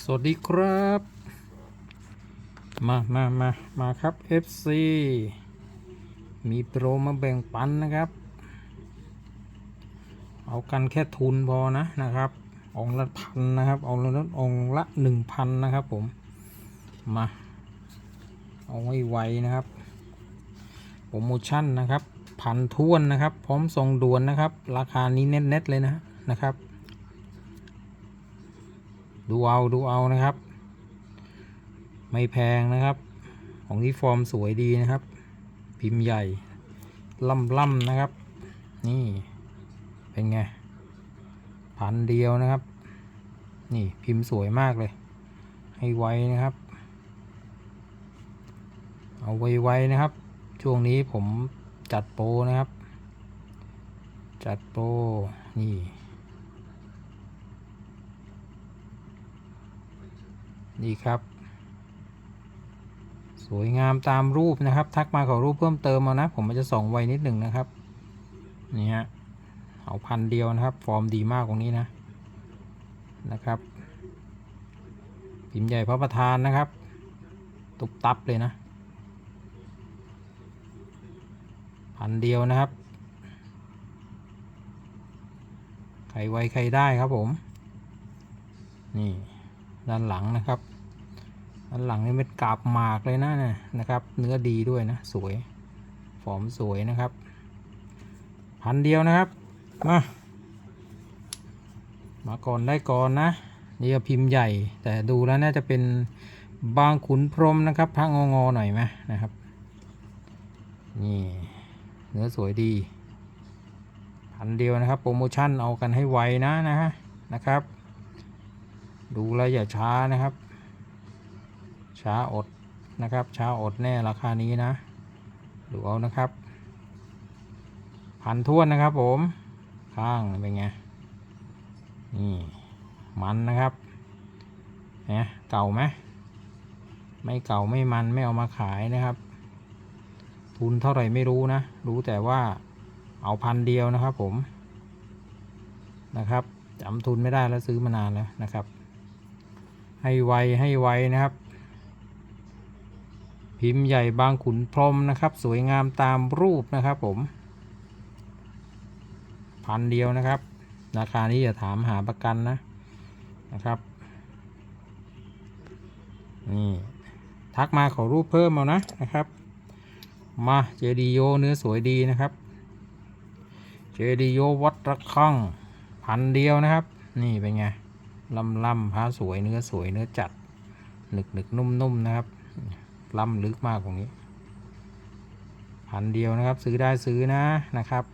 สวัสดีครับ มามามามาครับ FC มีโปรมาแบ่งปันนะครับ เอากันแค่ทุนพอนะนะครับ องละพันนะครับ เอาละองละหนึ่งพันนะครับผม มา เอาไว้ไวนะครับ โปรโมชั่นนะครับ พันท้วนนะครับ พร้อมส่งด่วนนะครับ ราคานี้เน็ตๆเลยนะนะครับ ดูเอาดูเอานะครับ ไม่แพงนะครับ ของที่ฟอร์มสวยดีนะครับ พิมพ์ใหญ่ล่ำล่ำนะครับ นี่เป็นไงพันเดียวนะครับ นี่พิมพ์สวยมากเลย ให้ไวนะครับ เอาไวๆนะครับ ช่วงนี้ผมจัดโปรนะครับ จัดโปรนี่ นี่ครับ สวยงามตามรูปนะครับ ทักมาขอรูปเพิ่มเติมเอานะ ผมมันจะส่องไวนิดหนึ่งนะครับ นี่ฮะเอาพันเดียวนะครับ ฟอร์มดีมากตรงนี้นะนะครับพิมพ์ใหญ่พระประธานนะครับ ตุบตับเลยนะ พันเดียวนะครับ ใครไวใครได้ครับผม นี่ ด้านหลังนะครับ ด้านหลังนี่เป็นกาบหมากเลยนะเนี่ยนะครับ เนื้อดีด้วยนะ สวยฟอร์มสวยนะครับ พันเดียวนะครับ มามาก่อนได้ก่อนนะนี่ก็พิมพ์ใหญ่ แต่ดูแล้วน่าจะเป็นบางขุนพรมนะครับพระงองอหน่อยไหมนะครับนี่เนื้อสวยดี พันเดียวนะครับ โปรโมชั่นเอากันให้ไวนะนะฮะนะครับ ดูแลอย่าช้านะครับ ช้าอดนะครับ ช้าอดแน่ราคานี้นะ ดูเอานะครับ พันท้วนนะครับผม ข้างเป็นไง นี่มันนะครับเนี่ยเก่าไหมไม่เก่าไม่มันไม่เอามาขายนะครับ ทุนเท่าไหร่ไม่รู้นะ รู้แต่ว่าเอาพันเดียวนะครับผมนะครับจำทุนไม่ได้แล้วซื้อมานานแล้วนะครับ ให้ไวให้ไวนะครับ พิมพ์ใหญ่บางขุนพรมนะครับ สวยงามตามรูปนะครับผม พันเดียวนะครับ ราคานี้อย่าถามหาประกันนะนะครับ นี่ ทักมาขอรูปเพิ่มเอานะนะครับ มาเจดีโยเนื้อสวยดีนะครับ เจดีโยวัดระฆังพันเดียวนะครับ นี่เป็นไงล่ำล่ำผ้าสวยเนื้อสวยเนื้อจัดหนึกหนึกนุ่มนุ่มนะครับ ล่ำลึกมากตรงนี้ พันเดียวนะครับ ซื้อได้ซื้อนะนะครับ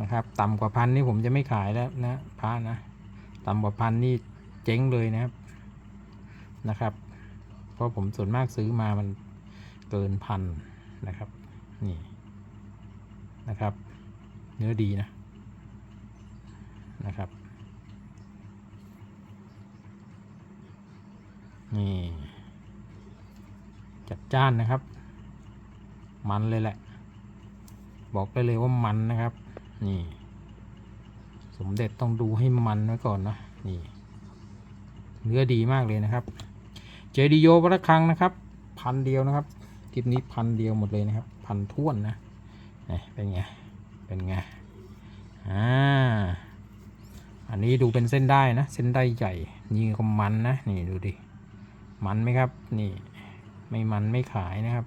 นะครับ ต่ำกว่าพันนี่ผมจะไม่ขายแล้วนะพระนะต่ำกว่าพันนี่เจ๊งเลยนะครับนะครับ เพราะผมส่วนมากซื้อมามันเกินพันนะครับนี่นะครับ เนื้อดีนะนะครับ นี่ จ้านนะครับ มันเลยแหละ บอกได้เลยว่ามันนะครับ นี่ สมเด็จต้องดูให้มันไว้ก่อนนะนี่ เนื้อดีมากเลยนะครับ เจดีโยวัระคังนะครับ พันเดียวนะครับคลิปนี้พันเดียวหมดเลยนะครับ พันท้วนนะนี่เป็นไงเป็นไงอ่าอันนี้ดูเป็นเส้นได้นะ เส้นได้ใหญ่นี่ก็มันนะ นี่ดูดิ มันไหมครับ นี่ ไม่มันไม่ขายนะครับ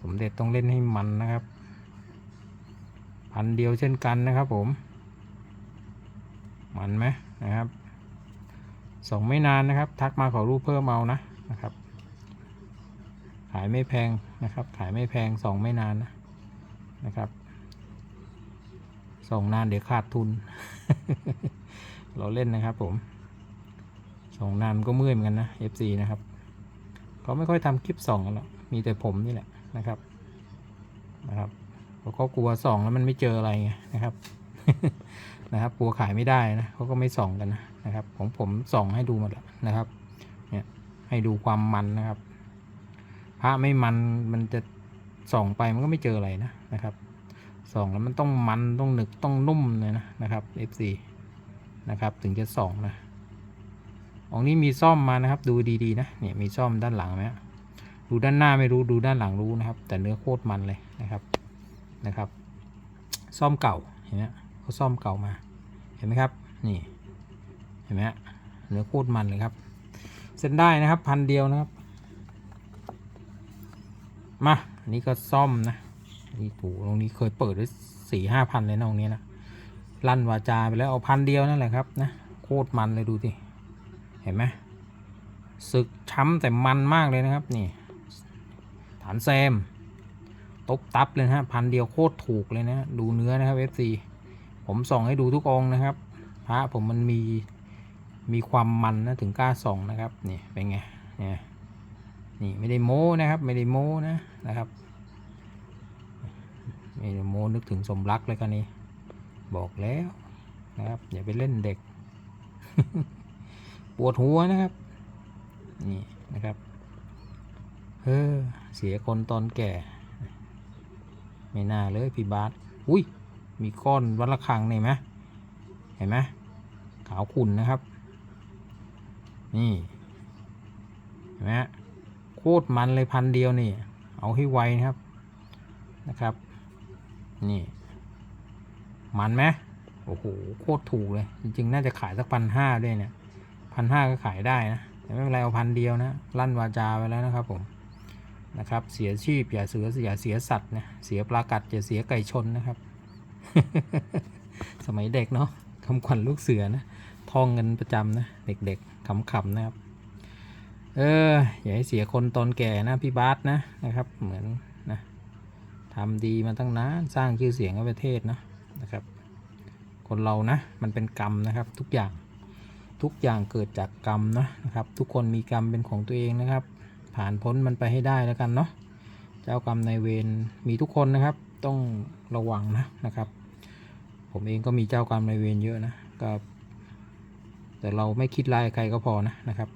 สมเด็จต้องเล่นให้มันนะครับ พันเดียวเช่นกันนะครับผม มันไหมนะครับ ส่งไม่นานนะครับ ทักมาขอรูปเพิ่มเอานะนะครับ ขายไม่แพงนะครับ ขายไม่แพงส่งไม่นานนะนะครับ ส่งนานเดี๋ยวขาดทุน เราเล่นนะครับผม ส่งนานก็เมื่อยเหมือนกันนะ FC นะครับ เขาไม่ค่อยทำคลิปส่องกันหรอกมีแต่ผมนี่แหละนะครับนะครับเขากลัวส่องแล้วมันไม่เจออะไรไงนะครับนะครับกลัวขายไม่ได้นะเขาก็ไม่ส่องกันนะนะครับ ของผมส่องให้ดูหมดแล้วนะครับเนี่ยให้ดูความมันนะครับ พระไม่มันมันจะส่องไปมันก็ไม่เจออะไรนะนะครับส่องแล้วมันต้องมันต้องหนึกต้องนุ่มเลยนะนะครับ FC นะครับถึงจะส่องนะ ของนี้มีซ่อมมานะครับ ดูดีๆนะเนี่ยมีซ่อมด้านหลังไหมฮะดูด้านหน้าไม่รู้ดูด้านหลังรู้นะครับ แต่เนื้อโคตรมันเลยนะครับนะครับ ซ่อมเก่าเห็นไหมเขาซ่อมเก่ามาเห็นไหมครับนี่เห็นไหมฮะเนื้อโคตรมันเลยครับ เส้นได้นะครับพันเดียวนะครับ มาอันนี้ก็ซ่อมนะนี่ถูตรงนี้เคยเปิดไว้สี่ห้าพันเลยนะตรงนี้นะลั่นวาจาไปแล้วเอาพันเดียวนั่นแหละครับนะโคตรมันเลยดูสิ เห็นไหมศึกช้ำแต่มันมากเลยนะครับนี่ฐานแซมตบตับเลยนะฮะพันเดียวโคตรถูกเลยนะดูเนื้อนะครับ FC ผมส่องให้ดูทุกองนะครับพระผมมันมีมีความมันนะถึงกล้าส่องนะครับนี่เป็นไงเนี่ยนี่ไม่ได้โม้นะครับไม่ได้โม้นะนะครับไม่ได้โม้นึกถึงสมรักเลยกันนี่บอกแล้วนะครับอย่าไปเล่นเด็ก วดหัวนะครับ นี่นะครับ เออ เสียคนตอนแก่ ไม่น่าเลยพี่บาสอุ้ย มีก้อนวัดระฆังนี่ไหมเห็นไหมขาวขุ่นนะครับ นี่เห็นไหมโคตรมันเลยพันเดียวนี่ เอาให้ไวนะครับ นะครับ นี่ มันไหมโอ้โห โคตรถูกเลย จริงๆ น่าจะขายสักพันห้าด้วยเนี่ย พันห้าก็ขายได้นะแต่ไม่เป็นไรเอาพันเดียวนะ ลั่นวาจาไปแล้วนะครับผมนะครับเสียชีพอย่าเสืออย่าเสียสัตว์นะเสียปลากัดอย่าเสียไก่ชนนะครับ สมัยเด็กเนาะคำขวัญลูกเสือนะท่องกันประจำนะเด็กๆขำๆนะครับ เอออย่าให้เสียคนตอนแก่นะพี่บาสนะนะครับ เหมือนนะทำดีมาตั้งนานสร้างชื่อเสียงให้ประเทศเนะนะครับ คนเรานะมันเป็นกรรมนะครับทุกอย่าง ทุกอย่างเกิดจากกรรมนะนะครับ ทุกคนมีกรรมเป็นของตัวเองนะครับ ผ่านพ้นมันไปให้ได้แล้วกันเนาะเจ้ากรรมนายเวรมีทุกคนนะครับ ต้องระวังนะนะครับ ผมเองก็มีเจ้ากรรมนายเวรเยอะนะก็แต่เราไม่คิดร้ายใครก็พอนะนะครับ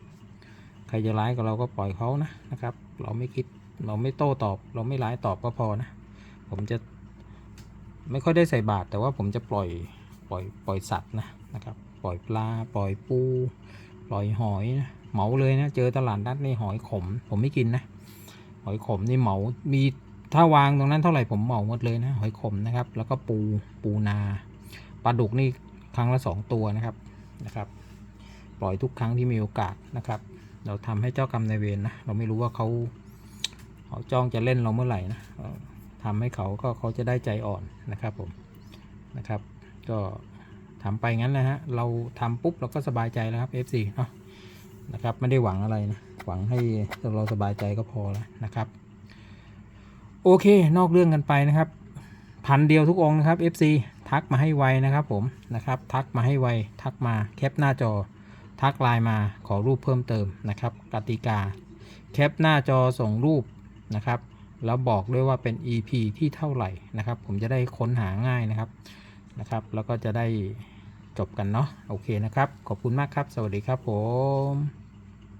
ใครจะร้ายกับเราก็ปล่อยเขานะนะครับ เราไม่คิดเราไม่โต้ตอบ เราไม่ร้ายตอบก็พอนะ ผมจะไม่ค่อยได้ใส่บาตรแต่ว่าผมจะปล่อยปล่อยปล่อยสัตว์นะนะครับ ล่อยปลา ปล่อยปู ปล่อยหอยนะเหมาเลยนะเจอตลาดนัดนี่หอยขม ผมไม่กินนะ หอยขมนี่เหมามีถ้าวางตรงนั้นเท่าไหร่ผมเหมาหมดเลยนะหอยขมนะครับ แล้วก็ปูปูนาปลาดุกนี่ครั้งละสองตัวนะครับนะครับ ปล่อยทุกครั้งที่มีโอกาสนะครับ เราทำให้เจ้ากรรมนายเวรนะเราไม่รู้ว่าเขาเขาจ้องจะเล่นเราเมื่อไหร่นะเอ่อทำให้เขาก็เขาจะได้ใจอ่อนนะครับผมนะครับ ก็ ทำไปงั้นนะฮะ เราทำปุ๊บเราก็สบายใจแล้วครับ FC เนาะนะครับ ไม่ได้หวังอะไรนะ หวังให้เราสบายใจก็พอแล้วนะครับ โอเค นอกเรื่องกันไปนะครับ พันเดียวทุกองนะครับ FC ทักมาให้ไวนะครับผมนะครับ ทักมาให้ไว ทักมาแคปหน้าจอ ทักไลน์มาขอรูปเพิ่มเติมนะครับกติกา แคปหน้าจอส่งรูปนะครับแล้วบอกด้วยว่าเป็น EP ที่เท่าไหร่นะครับ ผมจะได้ค้นหาง่ายนะครับนะครับ แล้วก็จะได้ จบกันเนาะโอเคนะครับ ขอบคุณมากครับ สวัสดีครับผม